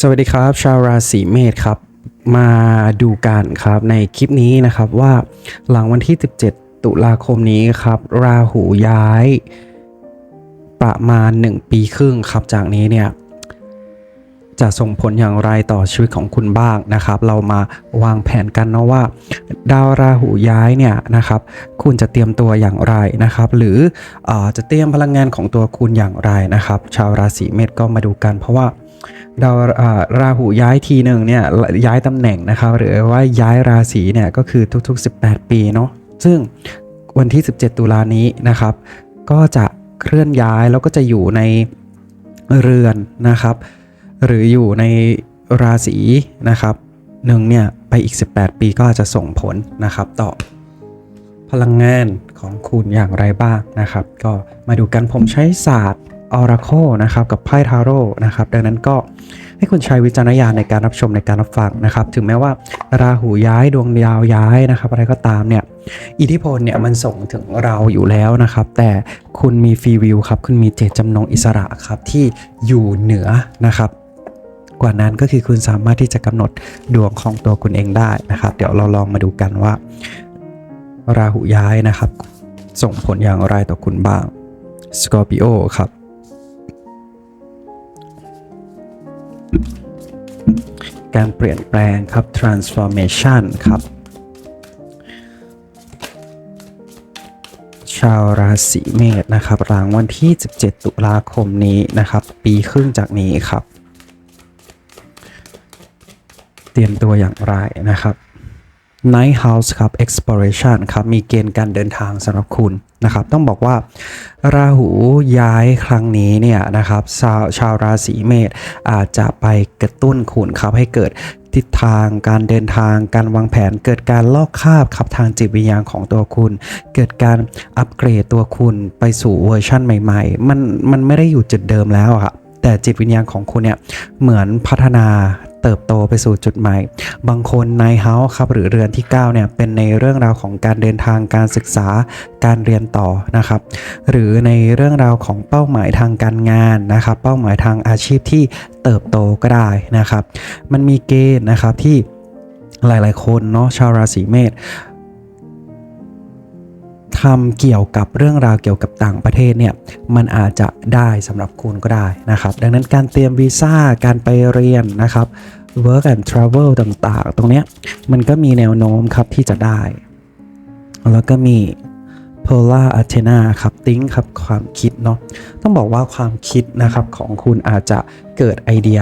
สวัสดีครับ ชาวราศีเมษครับ มาดูกันครับในคลิปนี้นะครับว่าหลังวันที่ 17 ตุลาคมนี้ครับ ราหูย้าย ประมาณ 1 ปีครึ่งครับจากนี้เนี่ย จะส่งผลอย่างไรต่อชีวิตของคุณบ้างนะครับ เรามาวางแผนกันเนาะว่า ดาวราหูย้ายเนี่ยนะครับ คุณจะเตรียมตัวอย่างไรนะครับ หรืออจะเตรียมพลังงานของตัวคุณอย่างไรนะครับ ชาวราศีเมษก็มาดูกันเพราะว่า ดาวราหูย้ายทีหนึ่งเนี่ยย้ายตำแหน่งนะครับ หรือว่าย้ายราศีเนี่ยก็คือทุกๆ 18 ปีเนาะซึ่งวันที่ 17 ตุลานี้นะครับ ก็จะเคลื่อนย้ายแล้วก็จะอยู่ในเรือนนะครับ หรืออยู่ในราศีนะครับหนึ่งเนี่ยไปอีก 18 ปีก็จะส่งผลนะครับต่อพลังงานของคุณอย่างไรบ้างนะครับ ก็มาดูกันผมใช้ศาสตร์ ออราโคนะครับกับไพ่ทาโร่นะครับดังนั้นก็ให้คุณใช้วิจารณญาณในการรับชมในการรับฟังนะครับ ถึงแม้ว่าราหูย้ายดวงดาวย้ายนะครับ อะไรก็ตามเนี่ยอิทธิพลเนี่ยมันส่งถึงเราอยู่แล้วนะครับ แต่คุณมีฟรีวิวครับ คุณมีเจตจำนงอิสระครับที่อยู่เหนือนะครับ กว่านั้นก็คือคุณสามารถที่จะกำหนดดวงของตัวคุณเองได้นะครับ เดี๋ยวเราลองมาดูกันว่า ราหูย้ายนะครับ ส่งผลอย่างไรต่อคุณบ้างสกอร์ปิโอครับ การเปลี่ยนแปลงครับ transformation ครับ ชาวราศีเมษนะครับหลังวันที่ 17 ตุลาคมนี้นะครับ ปีครึ่งจากนี้ครับ เตรียมตัวอย่างไรนะครับ Night House ครับ Exploration ครับ มีเกณฑ์การเดินทางสำหรับคุณนะครับ ต้องบอกว่าราหูย้ายครั้งนี้เนี่ยนะครับชาวชาวราศีเมษอาจจะไปกระตุ้นคุณครับให้เกิดทิศทางการเดินทางการวางแผนเกิดการลอกคาบครับทางจิตวิญญาณของตัวคุณ เกิดการอัปเกรดตัวคุณไปสู่เวอร์ชั่นใหม่ๆ มันมันไม่ได้อยู่จุดเดิมแล้วครับแต่จิตวิญญาณของคุณเนี่ยเหมือนพัฒนา เติบโตไปสู่จุดใหม่ บางคนในเฮาส์ครับหรือเรือนที่9เนี่ยเป็นในเรื่องราวของการเดินทางการศึกษาการเรียนต่อนะครับ หรือในเรื่องราวของเป้าหมายทางการงานนะครับ เป้าหมายทางอาชีพที่เติบโตก็ได้นะครับ มันมีเกณฑ์นะครับที่หลาย ๆ คนเนาะชาวราศีเมษ ทำเกี่ยวกับเรื่องราวเกี่ยวกับต่างประเทศเนี่ยมันอาจจะได้สำหรับคุณก็ได้นะครับ ดังนั้นการเตรียมวีซ่าการไปเรียนนะครับ work and travel ต่างๆ ตรงเนี้ยมันก็มีแนวโน้มครับที่จะได้ แล้วก็มี Polar Athena ครับ ติ้งครับความคิดเนาะต้องบอกว่าความคิดนะครับของคุณอาจจะเกิดไอเดีย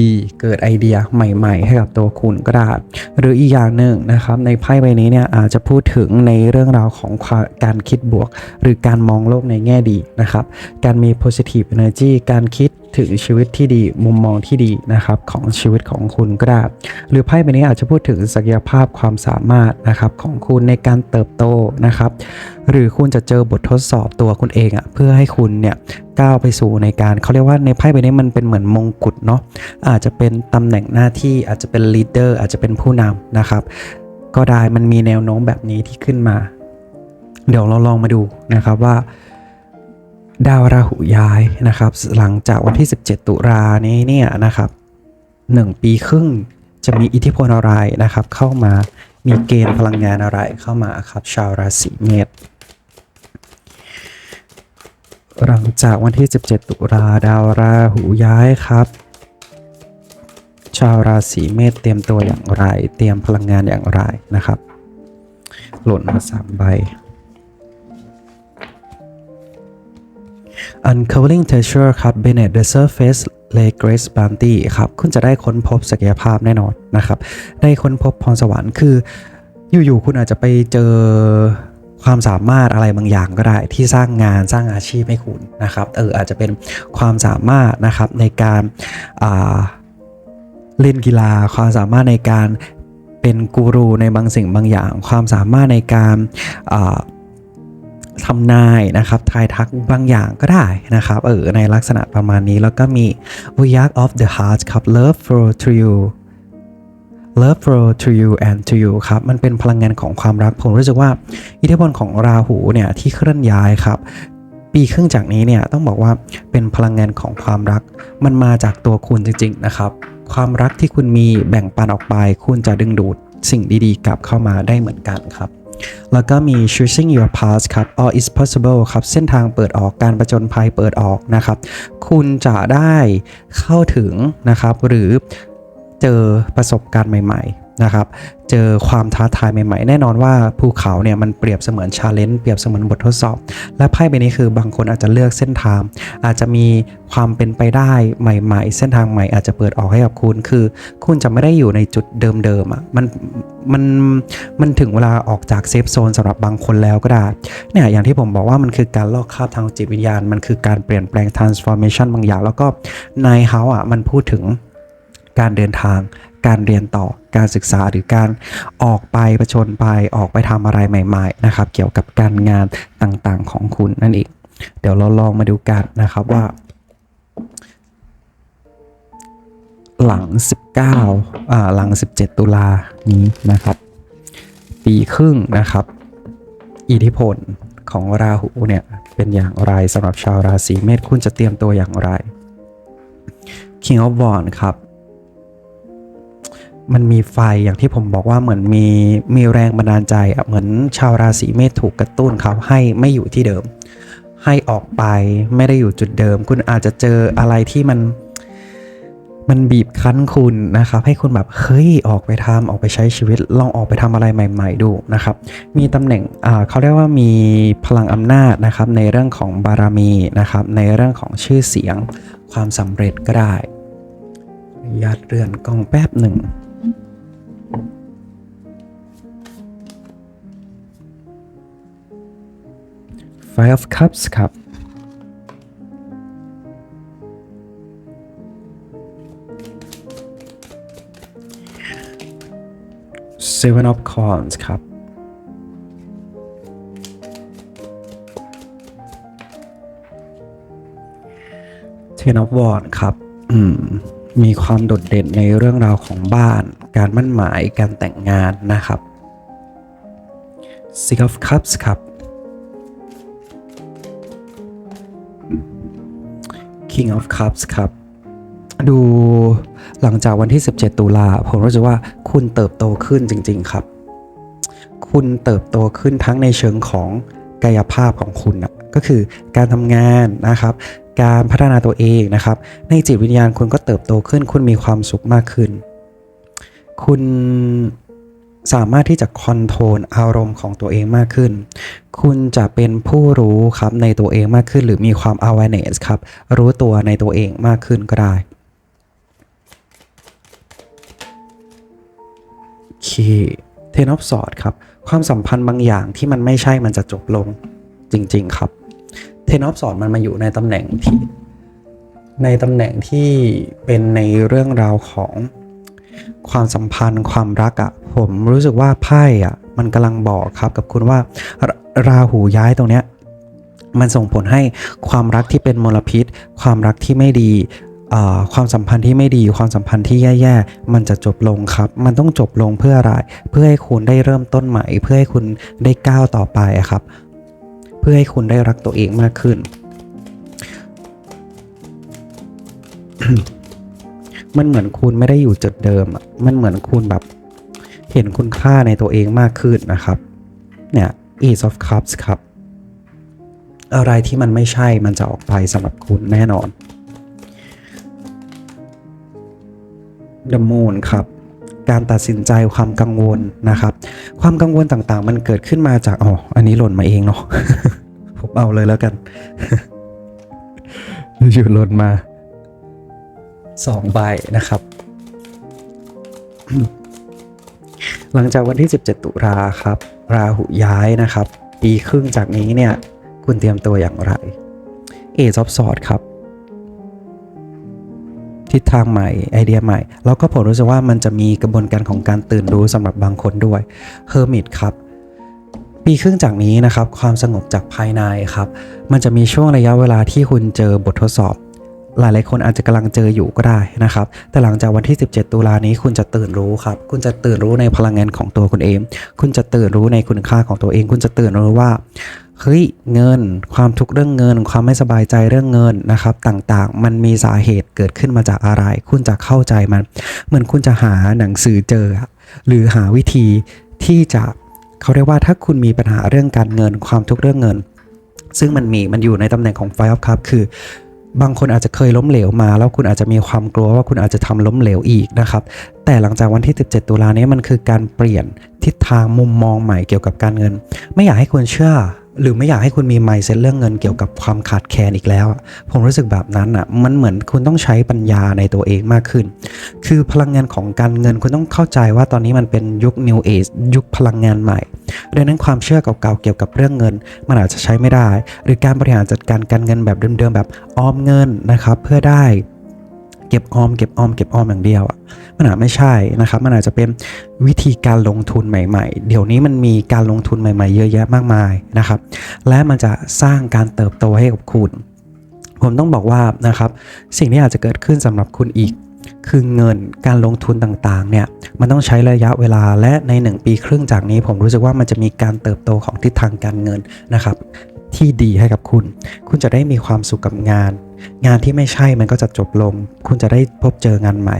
ดีๆ เกิดไอเดียใหม่ ๆ ให้กับตัวคุณก็ได้ หรืออีกอย่างหนึ่งนะครับในไพ่ใบนี้เนี่ยอาจจะพูดถึงในเรื่องราวของาการคิดบวก หรือการมองโลกในแง่ดีนะครับ การมี positive energy การคิด ถึงชีวิตที่ดีมุมมองที่ดีนะครับของชีวิตของคุณก็ได้ หรือไพ่ใบนี้อาจจะพูดถึงศักยภาพความสามารถนะครับของคุณในการเติบโตนะครับ หรือคุณจะเจอบททดสอบตัวคุณเองอะ่ะเพื่อให้คุณเนี่ยก้าวไปสู่ในการเขาเรียกว่าในไพ่ใบนี้มันเป็นเหมือนมงกุฎเนาะอาจจะเป็นตำแหน่งหน้าที่อาจจะเป็นลีดเดอร์อาจจะเป็นผู้นำนะครับ ก็ได้มันมีแนวโน้มแบบนี้ที่ขึ้นมา เดี๋ยวเราลองมาดูนะครับว่า ดาวราหูย้ายนะครับ หลังจากวันที่ 17 ตุลานี้เนี่ยนะครับ1ปีครึ่งจะมีอิทธิพลอะไรนะครับ เข้ามามีเกณฑ์พลังงานอะไรเข้ามาครับ ชาวราศีเมษหลังจากวันที่ 17 ตุลาดาวราหูย้ายครับ ชาวราศีเมษเตรียมตัวอย่างไร เตรียมพลังงานอย่างไรนะครับ หล่นมาสามใบ Uncovering Treasure ครับ Beneath the Surface Lay Grace Bounty ครับ คุณจะได้ค้นพบศักยภาพแน่นอนนะครับ ได้ค้นพบพรสวรรค์คือ อยู่ๆคุณอาจจะไปเจอความสามารถอะไรบางอย่างก็ได้ที่สร้างงานสร้างอาชีพให้คุณนะครับเอออาจจะเป็นความสามารถนะครับในการาเล่นกีฬา ความสามารถในการเป็นกูรูในบางสิ่งบางอย่าง ความสามารถในการา ทำนายนะครับทายทักบางอย่างก็ได้นะครับเออในลักษณะประมาณนี้แล้วก็มี w y a k of the heart ครับ love flow to you love flow to you and to you ครับ มันเป็นพลังงานของความรัก ผมรู้สึกว่าอิทธิพลของราหูเนี่ยที่เคลื่อนย้ายครับปีครึ่งจากนี้เนี่ยต้องบอกว่าเป็นพลังงานของความรัก มันมาจากตัวคุณจริง ๆ นะครับ ความรักที่คุณมีแบ่งปันออกไป คุณจะดึงดูดสิ่งดีๆ กลับเข้ามาได้เหมือนกันครับ แล้วก็มี choosing your path ครับ all is possible ครับ เส้นทางเปิดออกการประจนภัยเปิดออกนะครับ คุณจะได้เข้าถึงนะครับ หรือเจอประสบการณ์ใหม่ ๆ นะครับ เจอความท้าทายใหม่ๆ แน่นอนว่าภูเขาเนี่ยมันเปรียบเสมือนชาเลนจ์เปรียบเสมือนบททดสอบ และไพ่ใบนี้คือบางคนอาจจะเลือกเส้นทาง อาจจะมีความเป็นไปได้ใหม่ๆ เส้นทางใหม่อาจจะเปิดออกให้กับคุณ คือ คุณจะไม่ได้อยู่ในจุดเดิมๆอะมันมันมันถึงเวลาออกจากเซฟโซนสำหรับบางคนแล้วก็ได้เนี่ยอย่างที่ผมบอกว่ามันคือการลอกคราบทางจิตวิญญาณ มันคือการเปลี่ยนแปลง transformation บางอย่าง แล้วก็ในเฮาอะมันพูดถึงการเดินทาง การเรียนต่อการศึกษาหรือการออกไปประชนไปออกไปทำอะไรใหม่ๆนะครับ เกี่ยวกับการงานต่างๆของคุณนั่นเองเดี๋ยวเราลองมาดูกันนะครับว่า หลัง 19อ่าหลัง 17 ตุลานี้นะครับ ปีครึ่งนะครับ อิทธิพลของราหูเนี่ยเป็นอย่างไรสำหรับชาวราศีเมษคุณจะเตรียมตัวอย่างไร King of Wands ครับ มันมีไฟอย่างที่ผมบอกว่าเหมือนมีมีแรงบันดาลใจอะเหมือนชาวราศีเมษถูกกระตุ้นครับให้ไม่อยู่ที่เดิม ให้ออกไปไม่ได้อยู่จุดเดิม คุณอาจจะเจออะไรที่มัน มันบีบคั้นคุณนะครับ ให้คุณแบบเฮ้ยออกไปทำออกไปใช้ชีวิต ลองออกไปทำอะไรใหม่ ๆ ดูนะครับ มีตำแหน่งอ่าเขาเรียกว่ามีพลังอำนาจนะครับ ในเรื่องของบารมีนะครับ ในเรื่องของชื่อเสียงความสำเร็จก็ได้ญาตเรือนกองแป๊บหนึ่ง Five of Cups ครับ Seven of Coins ครับ Ten of Wands ครับ อืม มีความโดดเด่นในเรื่องราวของบ้าน การมั่นหมาย การแต่งงานนะครับ Six of Cups ครับ King of Cups ครับดูหลังจากวันที่ 17 ตุลาผมรู้สึกว่าคุณเติบโตขึ้นจริง ๆ ครับ คุณเติบโตขึ้นทั้งในเชิงของกายภาพของคุณนะก็คือการทำงานนะครับ การพัฒนาตัวเองนะครับ ในจิตวิญญาณคุณก็เติบโตขึ้น คุณมีความสุขมากขึ้น คุณ สามารถที่จะคอนโทรลอารมณ์ของตัวเองมากขึ้น คุณจะเป็นผู้รู้ครับในตัวเองมากขึ้น หรือมีความ awareness ครับ รู้ตัวในตัวเองมากขึ้นก็ได้เทนอฟสอดครับ ความสัมพันธ์บางอย่างที่มันไม่ใช่มันจะจบลงจริง ๆ ครับเทนอฟสอดมันมาอยู่ในตำแหน่งที่ในตำแหน่งที่เป็นในเรื่องราวของ ความสัมพันธ์ความรักอะ่ะผมรู้สึกว่าไพ่อะ่ะมันกำลังบอกครับกับคุณว่าราราหูย้ายตรงเนี้ยมันส่งผลให้ความรักที่เป็นมลพิษ ความรักที่ไม่ดีความสัมพันธ์ที่ไม่ดีความสัมพันธ์ที่แย่ๆ มันจะจบลงครับ มันต้องจบลงเพื่ออะไร เพื่อให้คุณได้เริ่มต้นใหม่ เพื่อให้คุณได้ก้าวต่อไปครับ เพื่อให้คุณได้รักตัวเองมากขึ้น มันเหมือนคุณไม่ได้อยู่จุดเดิมอะมันเหมือนคุณแบบ เห็นคุณค่าในตัวเองมากขึ้นนะครับ เนี่ย Ace of Cups ครับ อะไรที่มันไม่ใช่มันจะออกไปสำหรับคุณแน่นอน The Moon ครับการตัดสินใจความกังวลนะครับ ความกังวลต่างๆ มันเกิดขึ้นมาจากอ๋ออันนี้หล่นมาเองเนาะผมเอาเลยแล้วกันอยู่หล่นมา สองใบนะครับ หลังจากวันที่ 17 ตุลาครับ ราหูย้ายนะครับ ปีครึ่งจากนี้เนี่ย คุณเตรียมตัวอย่างไร เอซอฟสอดครับ ทิศทางใหม่ไอเดียใหม่ แล้วก็ผมรู้สึกว่ามันจะมีกระบวนการของการตื่นรู้สำหรับบางคนด้วยเฮอร์มิตครับปีครึ่งจากนี้นะครับความสงบจากภายในครับ มันจะมีช่วงระยะเวลาที่คุณเจอบททดสอบ หลายๆคนอาจจะกำลังเจออยู่ก็ได้นะครับ แต่หลังจากวันที่ 17 ตุลานี้คุณจะตื่นรู้ครับ คุณจะตื่นรู้ในพลังงานของตัวคุณเอง คุณจะตื่นรู้ในคุณค่าของตัวเอง คุณจะตื่นรู้ว่าเฮ้ยเงินความทุกข์เรื่องเงิน ความไม่สบายใจเรื่องเงินนะครับ ต่างๆ มันมีสาเหตุเกิดขึ้นมาจากอะไร คุณจะเข้าใจมัน เหมือนคุณจะหาหนังสือเจอ หรือหาวิธีที่จะเขาเรียกว่าถ้าคุณมีปัญหาเรื่องการเงิน ความทุกข์เรื่องเงิน ซึ่งมันมีมันอยู่ในตำแหน่งของ Five of Cups คือ บางคนอาจจะเคยล้มเหลวมา แล้วคุณอาจจะมีความกลัวว่าคุณอาจจะทำล้มเหลวอีกนะครับ แต่หลังจากวันที่ 17 ตุลานี้มันคือการเปลี่ยนทิศทางมุมมองใหม่เกี่ยวกับการเงิน ไม่อยากให้คุณเชื่อ หรือไม่อยากให้คุณมี mindset เรื่องเงินเกี่ยวกับความขาดแคลนอีกแล้ว ผมรู้สึกแบบนั้นอะมันเหมือนคุณต้องใช้ปัญญาในตัวเองมากขึ้น คือพลังงานของการเงินคุณต้องเข้าใจว่าตอนนี้มันเป็นยุค New Age ยุคพลังงานใหม่ดังนั้นความเชื่อเก่าๆเกี่ยวกับเรื่องเงิน มันอาจจะใช้ไม่ได้ หรือการบริหารจัดการการเงินแบบเดิมๆแบบออมเงินนะครับเพื่อได้ เก็บออมเก็บออมเก็บออมอย่างเดียวอะมันอาจไม่ใช่นะครับ มันอาจจะเป็นวิธีการลงทุนใหม่ ๆ เดี๋ยวนี้มันมีการลงทุนใหม่ ๆ เยอะแยะมากมายนะครับ และมันจะสร้างการเติบโตให้กับคุณ ผมต้องบอกว่านะครับสิ่งที่อาจจะเกิดขึ้นสำหรับคุณอีกคือเงินการลงทุนต่างๆเนี่ยมันต้องใช้ระยะเวลาและใน 1 ปีครึ่งจากนี้ผมรู้สึกว่ามันจะมีการเติบโตของทิศทางการเงินนะครับ ที่ดีให้กับคุณ คุณจะได้มีความสุขกับงาน งานที่ไม่ใช่มันก็จะจบลง คุณจะได้พบเจองานใหม่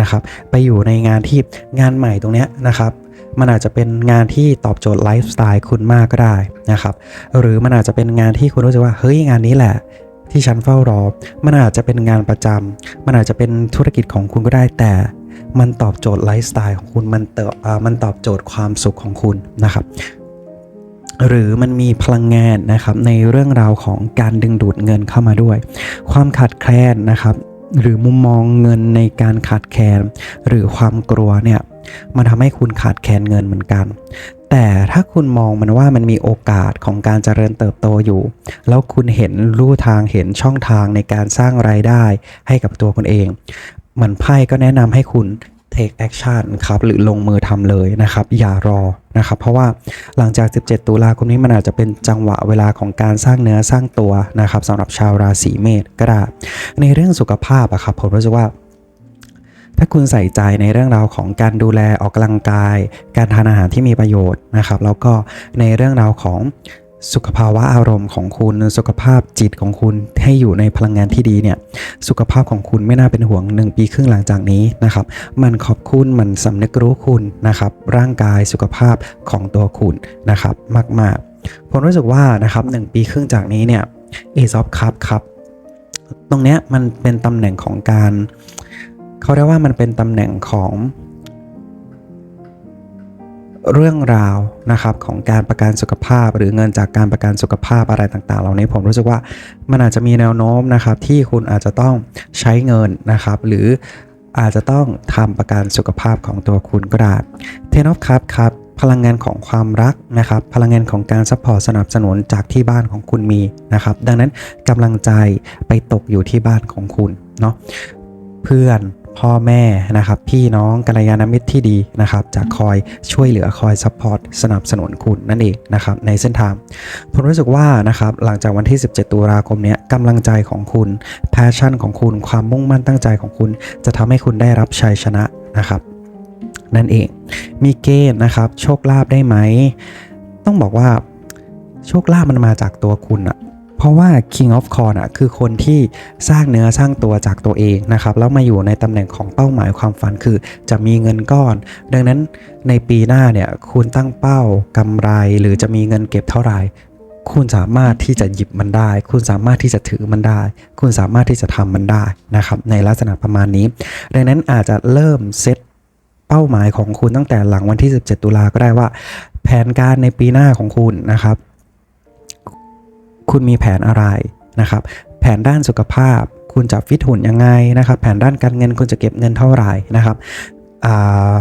นะครับ ไปอยู่ในงานที่งานใหม่ตรงเนี้ยนะครับ มันอาจจะเป็นงานที่ตอบโจทย์ไลฟ์สไตล์คุณมากก็ได้นะครับ หรือมันอาจจะเป็นงานที่คุณรู้สึกว่าเฮ้ยงานนี้แหละที่ฉันเฝ้ารอ มันอาจจะเป็นงานประจำมันอาจจะเป็นธุรกิจของคุณก็ได้แต่ มันตอบโจทย์ไลฟ์สไตล์ของคุณ มันเติบอ่ามันตอบโจทย์ความสุขของคุณนะครับ หรือมันมีพลังงานนะครับในเรื่องราวของการดึงดูดเงินเข้ามาด้วย ความขาดแคลนนะครับ หรือมุมมองเงินในการขาดแคลน หรือความกลัวเนี่ยมันทำให้คุณขาดแคลนเงินเหมือนกัน แต่ถ้าคุณมองมันว่ามันมีโอกาสของการเจริญเติบโตอยู่ แล้วคุณเห็นรูทางเห็นช่องทางในการสร้างรายได้ให้กับตัวคุณเอง เหมือนไพ่ก็แนะนำให้คุณ take action ครับหรือลงมือทำเลยนะครับ อย่ารอนะครับเพราะว่าหลังจาก 17 ตุลาคมนี้มันอาจจะเป็นจังหวะเวลาของการสร้างเนื้อสร้างตัวนะครับสำหรับชาวราศีเมษก็ได้ในเรื่องสุขภาพอะครับผมรู้สึกว่าถ้าคุณใส่ใจในเรื่องราวของการดูแลออกกำลังกาย การทานอาหารที่มีประโยชน์นะครับ แล้วก็ในเรื่องราวของ สุขภาวะอารมณ์ของคุณ สุขภาพจิตของคุณให้อยู่ในพลังงานที่ดีเนี่ยสุขภาพของคุณไม่น่าเป็นห่วง 1 ปีครึ่งหลังจากนี้นะครับ มันขอบคุณมันสำนึกรู้คุณนะครับ ร่างกายสุขภาพของตัวคุณนะครับ มากๆ ผมรู้สึกว่านะครับหปีครึ่งจากนี้เนี่ย Ace of Cup ครับตรงเนี้ยมันเป็นตำแหน่งของการเขาเรียกว่ามันเป็นตำแหน่งของ เรื่องราวนะครับของการประกันสุขภาพ หรือเงินจากการประกันสุขภาพอะไรต่างๆ เหล่านี้ผมรู้สึกว่ามันอาจจะมีแนวโน้มนะครับที่คุณอาจจะต้องใช้เงินนะครับหรืออาจจะต้องทำประกันสุขภาพของตัวคุณก็ได้เทนอฟครับครับพลังงานของความรักนะครับ พลังงานของการซัพพอร์ตสนับสนุนจากที่บ้านของคุณมีนะครับ ดังนั้นกำลังใจไปตกอยู่ที่บ้านของคุณเนาะเพื่อน พ่อแม่นะครับ พี่น้องกัลยาณมิตรที่ดีนะครับจะคอยช่วยเหลือคอยซัพพอร์ตสนับสนุนคุณนั่นเองนะครับในเส้นทางผมรู้สึกว่านะครับหลังจากวันที่ 17 ตุลาคมเนี้ยกำลังใจของคุณแพชชั่นของคุณความมุ่งมั่นตั้งใจของคุณ จะทำให้คุณได้รับชัยชนะนะครับ นั่นเอง มีเกณฑ์นะครับ โชคลาภได้ไหม ต้องบอกว่าโชคลาภมันมาจากตัวคุณอะ เพราะว่า King of c o r n อะคือคนที่สร้างเนื้อสร้างตัวจากตัวเองนะครับแล้วมาอยู่ในตำแหน่งของเป้าหมายความฝันคือจะมีเงินก้อน ดังนั้นในปีหน้าเนี่ยคุณตั้งเป้ากำไรหรือจะมีเงินเก็บเท่าไหร่คุณสามารถที่จะหยิบมันได้ คุณสามารถที่จะถือมันได้ คุณสามารถที่จะทำมันได้นะครับในลักษณะประมาณนี้ ดังนั้นอาจจะเริ่มเซตเป้าหมายของคุณตั้งแต่หลังวันที่ 17 ตุลาก็ได้ว่า แผนการในปีหน้าของคุณนะครับ คุณมีแผนอะไรนะครับ แผนด้านสุขภาพ คุณจะฟิตหุ่นยังไงนะครับ แผนด้านการเงินคุณจะเก็บเงินเท่าไหร่นะครับอ่า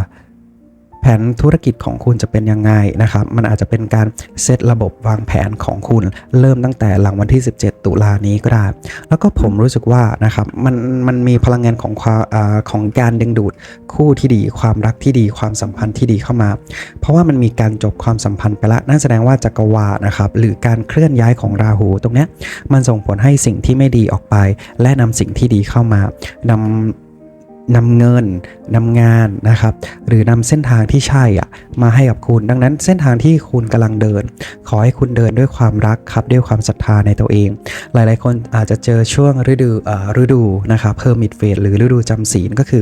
แผนธุรกิจของคุณจะเป็นยังไงนะครับ มันอาจจะเป็นการเซตระบบวางแผนของคุณ เริ่มตั้งแต่หลังวันที่ 17 ตุลานี้ก็ได้ แล้วก็ผมรู้สึกว่านะครับมันมันมีพลังงานของความอของการดึงดูดคู่ที่ดี ความรักที่ดี ความสัมพันธ์ที่ดีเข้ามา เพราะว่ามันมีการจบความสัมพันธ์ไปละนั่นแสดงว่าจักรวาลนะครับหรือการเคลื่อนย้ายของราหูตรงเนี้ยมันส่งผลให้สิ่งที่ไม่ดีออกไป และนำสิ่งที่ดีเข้ามานำ นำเงินนำงานนะครับ หรือนำเส้นทางที่ใช่อะมาให้กับคุณ ดังนั้นเส้นทางที่คุณกำลังเดิน ขอให้คุณเดินด้วยความรักครับด้วยความศรัทธาในตัวเอง หลายๆ คนอาจจะเจอช่วงฤดูอ่ฤดูนะครับเพิ่มมิดเฟสหรือฤดูจำศีลก็คือ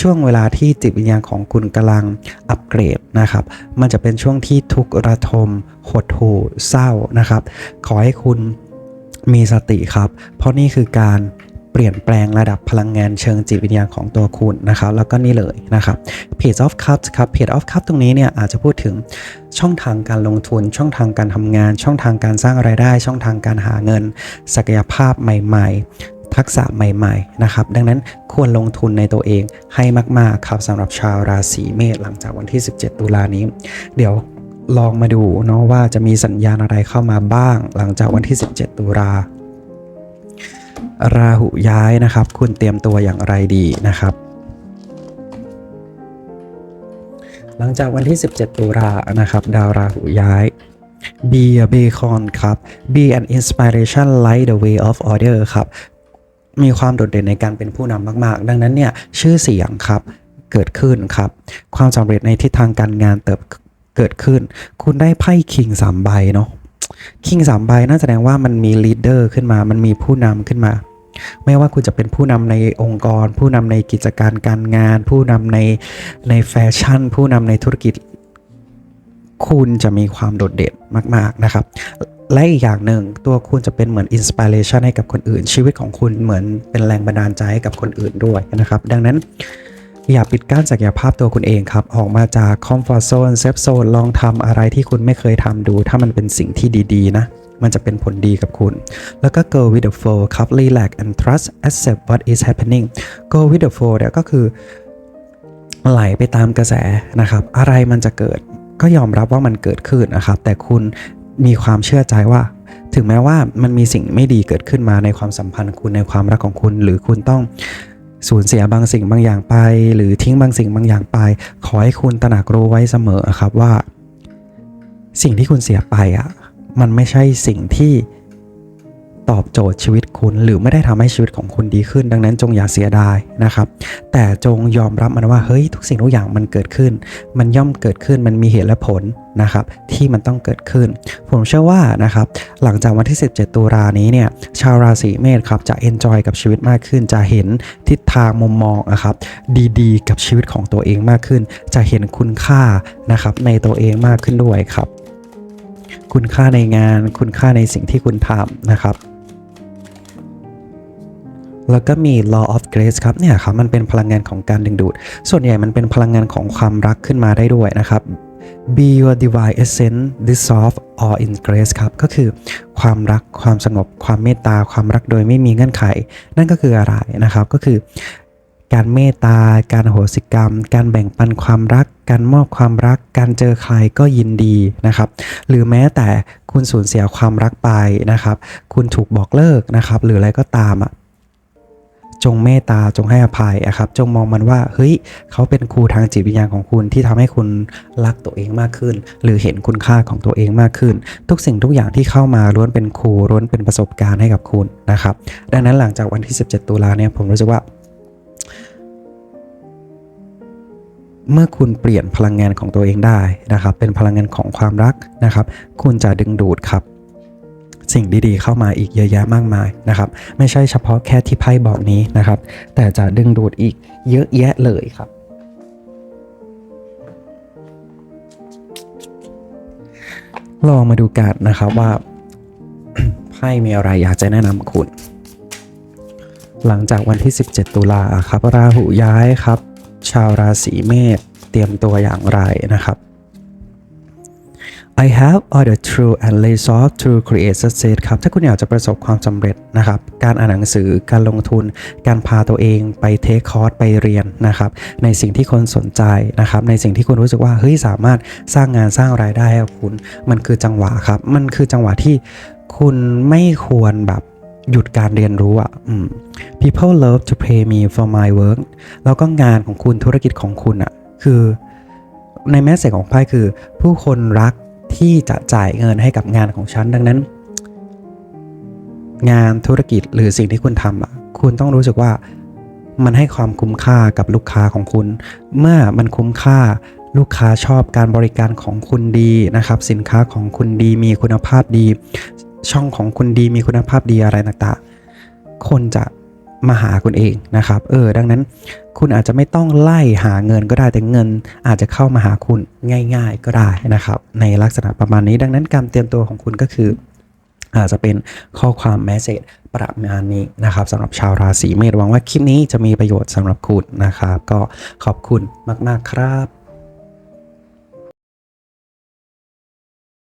ช่วงเวลาที่จิตวิญญาณของคุณกำลังอัปเกรดนะครับมันจะเป็นช่วงที่ทุกข์ระทมหดหู่เศร้านะครับ ขอให้คุณมีสติครับ เพราะนี่คือการ เปลี่ยนแปลงระดับพลังงานเชิงจิตวิญญาณของตัวคุณนะครับแล้วก็นี่เลยนะครับ Page of Cups ครับ Page of Cups ตรงนี้เนี่ยอาจจะพูดถึงช่องทางการลงทุน ช่องทางการทำงาน ช่องทางการสร้างไรายได้ ช่องทางการหาเงิน ศักยภาพใหม่ๆ ทักษะใหม่ๆนะครับดังนั้นควรลงทุนในตัวเองให้มากๆครับสำหรับชาวราศีเมษหลังจากวันที่ 17 ตุลานี้ เดี๋ยวลองมาดูเนาะว่าจะมีสัญญาณอะไรเข้ามาบ้างหลังจากวันที่ 17 ตุลา ราหูย้ายนะครับ คุณเตรียมตัวอย่างไรดีนะครับ หลังจากวันที่ 17 ตุลานะครับ ดาวราหูย้าย Be a beacon ครับ Be an inspiration light the way of order ครับ มีความโดดเด่นในการเป็นผู้นำมาก ๆ ดังนั้นเนี่ย ชื่อเสียงครับ เกิดขึ้นครับ ความสำเร็จในทิศทางการงานเติบเกิดขึ้น คุณได้ไพ่คิงสามใบเนาะ คิงสามใบน่าแสดงว่ามันมีลีดเดอร์ขึ้นมา มันมีผู้นำขึ้นมา ไม่ว่าคุณจะเป็นผู้นำในองค์กร ผู้นำในกิจการการงาน ผู้นำในในแฟชั่น ผู้นำในธุรกิจ คุณจะมีความโดดเด่นมาก ๆ นะครับ และอีกอย่างหนึ่งตัวคุณจะเป็นเหมือนอินสปิเรชันให้กับคนอื่น ชีวิตของคุณเหมือนเป็นแรงบันดาลใจให้กับคนอื่นด้วยนะครับ ดังนั้น อย่าปิดกั้นศักยภาพตัวคุณเองครับ ออกมาจากคอมฟอร์ z โซนเซฟโซนลองทำอะไรที่คุณไม่เคยทำดู ถ้ามันเป็นสิ่งที่ดีๆ นะ มันจะเป็นผลดีกับคุณ แล้วก็ go with the flow ครับ relax and trust accept what is happening go with the flow เนี่ยก็คือ ไหลไปตามกระแสนะครับ อะไรมันจะเกิดก็ยอมรับว่ามันเกิดขึ้นนะครับ แต่คุณมีความเชื่อใจว่า ถึงแม้ว่ามันมีสิ่งไม่ดีเกิดขึ้นมาในความสัมพันธ์คุณในความรักของคุณ หรือคุณต้อง สูญเสียบางสิ่งบางอย่างไป หรือทิ้งบางสิ่งบางอย่างไป ขอให้คุณตระหนักรู้ไว้เสมอครับว่า สิ่งที่คุณเสียไปอะมันไม่ใช่สิ่งที่ ตอบโจทย์ชีวิตคุณ หรือไม่ได้ทำให้ชีวิตของคุณดีขึ้น ดังนั้นจงอย่าเสียดายนะครับ แต่จงยอมรับมันว่าเฮ้ยทุกสิ่งทุกอย่างมันเกิดขึ้น มันย่อมเกิดขึ้นมันมีเหตุและผลนะครับที่มันต้องเกิดขึ้น ผมเชื่อว่านะครับหลังจากวันที่ 17 ตุลานี้เนี่ยชาวราศีเมษครับจะเอนจอยกับชีวิตมากขึ้น จะเห็นทิศทางมุมมองนะครับดีๆ กับชีวิตของตัวเองมากขึ้น จะเห็นคุณค่านะครับในตัวเองมากขึ้นด้วยครับ คุณค่าในงาน คุณค่าในสิ่งที่คุณทำนะครับ แล้วก็มี law of grace ครับเนี่ยครับมันเป็นพลังงานของการดึงดูด ส่วนใหญ่มันเป็นพลังงานของความรักขึ้นมาได้ด้วยนะครับ be your divine essence dissolve all in grace ครับก็คือความรักความสงบ ความเมตตา ความรักโดยไม่มีเงื่อนไข นั่นก็คืออะไรนะครับก็คือการเมตตา การโหสิกรรม การแบ่งปันความรัก การมอบความรัก การเจอใครก็ยินดีนะครับ หรือแม้แต่คุณสูญเสียความรักไปนะครับ คุณถูกบอกเลิกนะครับ หรืออะไรก็ตามอะ จงเมตตาจงให้อภัยอะครับ จงมองมันว่าเฮ้ยเขาเป็นครูทางจิตวิญญาณของคุณที่ทำให้คุณรักตัวเองมากขึ้น หรือเห็นคุณค่าของตัวเองมากขึ้น ทุกสิ่งทุกอย่างที่เข้ามาล้วนเป็นครูล้วนเป็นประสบการณ์ให้กับคุณนะครับ ดังนั้นหลังจากวันที่ 17 ตุลาเนี่ยผมรู้สึกว่าเมื่อคุณเปลี่ยนพลังงานของตัวเองได้นะครับ เป็นพลังงานของความรักนะครับ คุณจะดึงดูดครับ สิ่งดีๆเข้ามาอีกเยอะแยะมากมายนะครับ ไม่ใช่เฉพาะแค่ที่ไพ่บอกนี้นะครับ แต่จะดึงดูดอีกเยอะแยะเลยครับลองมาดูกันนะครับว่าไพ่มีอะไรอยากจะแนะนำคุณ หลังจากวันที่ 17 ตุลาครับ ราหูย้ายครับ ชาวราศีเมษเตรียมตัวอย่างไรนะครับ I have all the true and resolve to create success ครับ ถ้าคุณอยากจะประสบความสำเร็จนะครับ การอ่านหนังสือ การลงทุน การพาตัวเองไปเทคคอร์สไปเรียนนะครับ ในสิ่งที่คนสนใจนะครับ ในสิ่งที่คุณรู้สึกว่า เฮ้ย สามารถสร้างงานสร้างรายได้ให้คุณ มันคือจังหวะครับ มันคือจังหวะที่คุณไม่ควรแบบหยุดการเรียนรู้อะ people love to pay me for my work แล้วก็งานของคุณธุรกิจของคุณอะ คือ ในแมสเซจของไพ่คือ ผู้คนรักที่จะจ่ายเงินให้กับงานของฉันดังนั้น งานธุรกิจหรือสิ่งที่คุณทำอะคุณต้องรู้สึกว่ามันให้ความคุ้มค่ากับลูกค้าของคุณ เมื่อมันคุ้มค่าลูกค้าชอบการบริการของคุณดีนะครับ สินค้าของคุณดีมีคุณภาพดี ช่องของคุณดีมีคุณภาพดีอะไรต่างๆคนจะมาหาคุณเองนะครับ เออ ดังนั้น คุณอาจจะไม่ต้องไล่หาเงินก็ได้แต่เงิน อาจจะเข้ามาหาคุณง่าย ๆ ก็ได้นะครับ ในลักษณะประมาณนี้ดังนั้นการเตรียมตัวของคุณก็คือ อาจจะเป็นข้อความแมสเซจประมาณนี้นะครับสำหรับชาวราศีเมษหวังว่าคลิปนี้จะมีประโยชน์สำหรับคุณนะครับ ก็ขอบคุณมาก ๆ ครับ